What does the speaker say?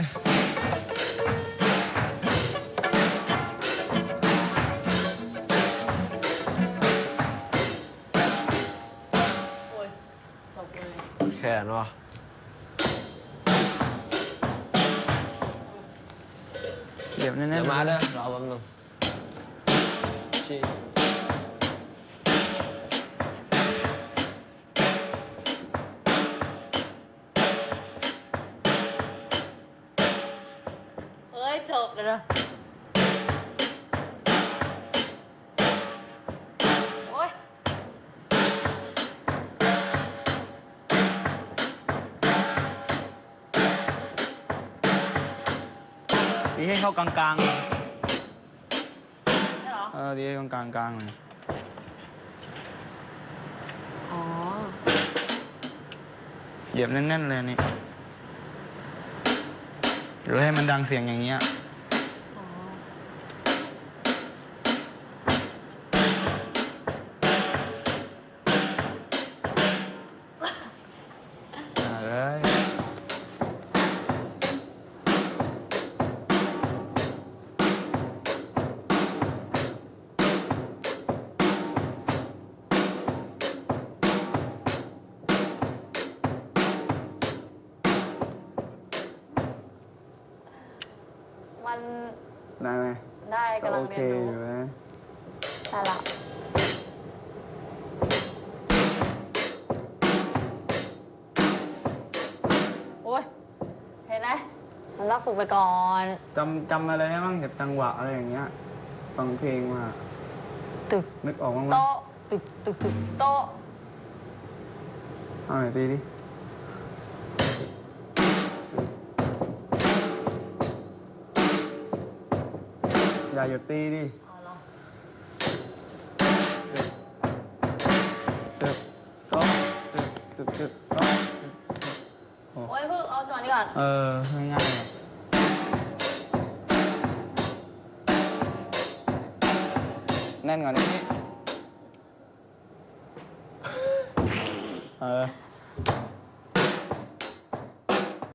ยโอ้ยจบเลยแขนวะเดี๋ยวแน่ๆเดี๋ยวมาเด้อรอแป๊บนึงชี้เฮ้ยจบเลยนะ โอ้ยดีให้เข้ากลางๆนี่เหรอเออดีให้กลางๆกลางๆหน่อยอ๋อ เหยียบแน่นๆเลยนี่ หรือให้มันดังเสียงอย่างเงี้ย มันได้ไหมได้ก็กำลัโองเคเรียนอรู้ยู่นะได้ละโอ้ยเห็นไหมมันต้องฝึกไปก่อน จำจำอะไรได้บ้างเก็บจังหวะอะไรอย่างเงี้ยฟังเพลงมาตึก นึกออกบ้างไหมโต๊ะตึกตึกตึกโต๊ะเอาหน่อยตีดิ อย่าหยุดตีดิเอาเหรอตึกโต๊ะตึกตึกตึกโต๊ะตึกโอ้ยเพิ่งเอาจังหวะนี้ก่อน เออ ง่ายๆอะแน่นกว่านี้ เออ